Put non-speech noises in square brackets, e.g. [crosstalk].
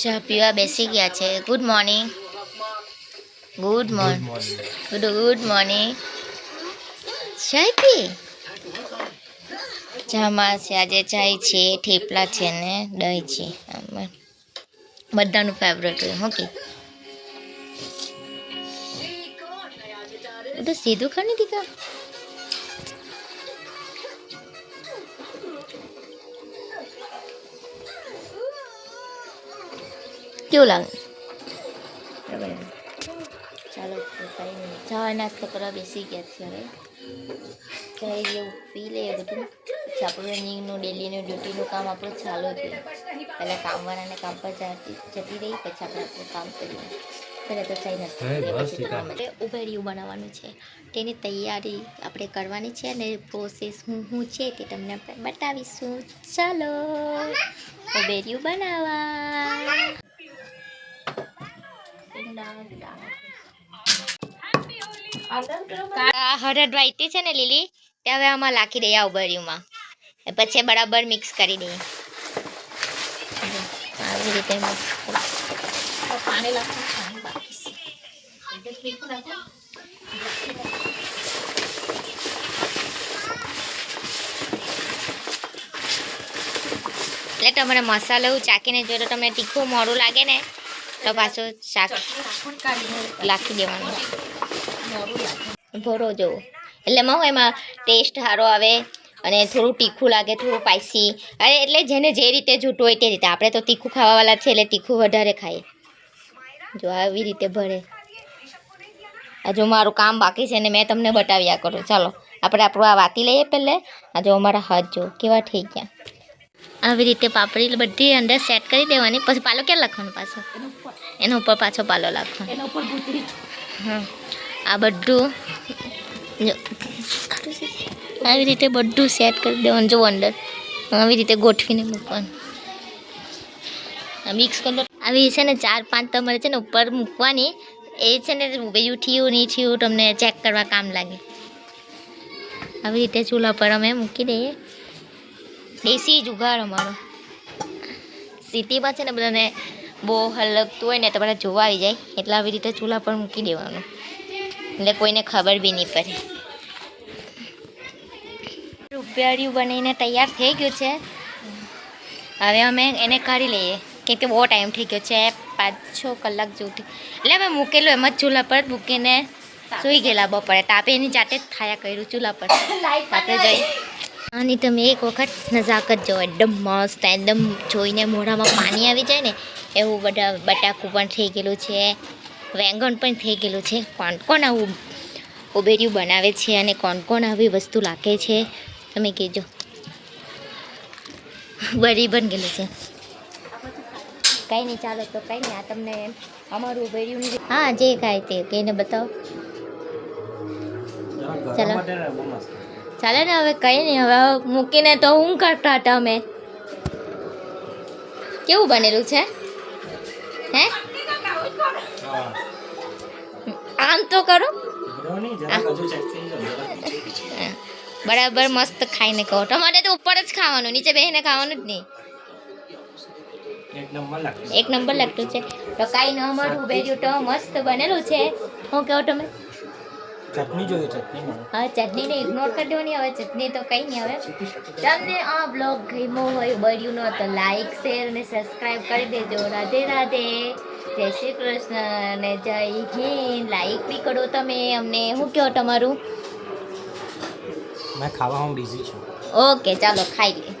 ચા પીવા બેસી ગયા છે. Good morning good morning good good morning ચાય પી ચામાં છે. આજે ચાય છે થેપલા છે ને દહીં છે. બધાનું ફેવરેટ હોય હું કે? બધું સીધું ખાને દીધા કેવું લાગે ચાલો તો કંઈ નહીં ચા નાસ્તો કરવા બેસી ગયા છે હવે ચાય જેવું પી લઈએ બધું પછી આપણું રનિંગનું ડેલીનું ડ્યુટીનું કામ આપણું ચાલુ જ હોય પહેલાં કામવાળાને કામ પર જતી રહી પછી આપણે આપણું કામ કરીએ પહેલાં તો ચાય નાસ્તો પછી કામ. ઉભેરિયું બનાવવાનું છે તેની તૈયારી આપણે કરવાની છે અને પ્રોસેસ હું હું છે તે તમને આપણે બતાવીશું ચાલો ઉભેરિયું બનાવવા હળદ વાઈટી છે ને લીલી, તે હવે આમાં લાખી દઈએ ઉબર્યુંમાં પછી બરાબર મિક્સ કરી દઈએ આવી રીતે. એટલે તમારે મસાલો ચાખીને જો તમને તીખું મોડું લાગે ને તો પાછું શાક લાખી દેવાનું. ભરો જવો. એટલે એમાં એમાં ટેસ્ટ સારો આવે અને થોડું તીખું લાગે, થોડું સ્પાઇસી અરે એટલે જેને જે રીતે જોતું હોય તે રીતે. આપણે તો તીખું ખાવાવાળા છે એટલે તીખું વધારે ખાઈએ. જો આવી રીતે ભરે. હજુ મારું કામ બાકી છે ને મેં તમને બતાવ્યા કરું. ચાલો, આપણે આપણું આ વાતી લઈએ પહેલે. આ જો અમારા હાથ જો, કેવા થઈ ગયા. આવી રીતે પાપડી બધી અંદર સેટ કરી દેવાની. પછી પાલો ક્યાં લખવાનો પાછો? એના ઉપર. પાછો પાલો લખવાનો. હા આ બધું આવી રીતે બધું સેટ કરી દેવાનું. જો અંદર. આવી રીતે ગોઠવીને મૂકવાનું. મિક્સ કલર આવી છે ને ચાર પાંચ તમારે છે ને ઉપર મૂકવાની. એ છે ને બીજું થયું નહીં થયું તમને ચેક કરવા કામ લાગે. આવી રીતે ચૂલા પર અમે મૂકી દઈએ. દેશી જુગાર અમારો સિટીમાં છે ને બધાને બહુ હલગતું હોય ને તો બધા જોવા આવી જાય. એટલે આવી રીતે ચૂલા પર મૂકી દેવાનું. એટલે કોઈને ખબર બી નહીં પડે. રૂપિયાળિયું બનીને તૈયાર થઈ ગયું છે. હવે અમે એને કાઢી લઈએ. કેમ કે બહુ ટાઈમ થઈ ગયો છે. પાંચ છ કલાક જેવું એટલે અમે મૂકેલું એમ જ ચૂલા પર મૂકીને સૂઈ ગયેલા બપોરે. તાપે એની જાતે જ ખાયા કર્યું ચૂલા પર. [laughs] આપણે જઈ અને તમે એક વખત નજાકત જો એકદમ મસ્ત એકદમ જોઈને મોઢામાં પાણી આવી જાય ને એવું બધા બટાકું પણ થઈ ગયેલું છે વેંગણ પણ થઈ ગયેલું છે. કોણ કોણ આવું ઉબેરિયું બનાવે છે અને કોણ કોણ આવી વસ્તુ લાગે છે તમે કહેજો. બરી બન ગયેલું છે. કંઈ નહીં ચાલો તો કંઈ નહીં આ તમને અમારું ઉબેરિયું હા જે કાંઈ તે કહીને બતાવો. ચાલો. ચાલે ને હવે કંઈ નહીં હવે મૂકીને તો હું કરતા હતા અમે. કેવું બનેલું છે? હે? આમ તો કરો. બરાબર મસ્ત ખાઈને કહો. તમારે તો ઉપર જ ખાવાનું નીચે બેહીને ખાવાનું જ નહીં. એક નંબર લાગતું છે. તો કાંઈ ન મળું બેજું તો મસ્ત બનેલું છે. હું કહો તમે? ચટણી જોઈએ ચટણી હા ચટણીને ઇગ્નોર કરી દેવાની હવે ચટણી તો કંઈ નહીં હવે. તમને આ બ્લોગ ગમ્યો હોય બળ્યું ન તો લાઈક શેર અને સબસ્ક્રાઈબ કરી દેજો. રાધે રાધે. જય શ્રી કૃષ્ણ અને જય હિન્દ. લાઈક બી કરો તમે અમને. શું કહો તમારું? મેં ખાવામાં બિઝી છું. ઓકે ચાલો ખાઈ લે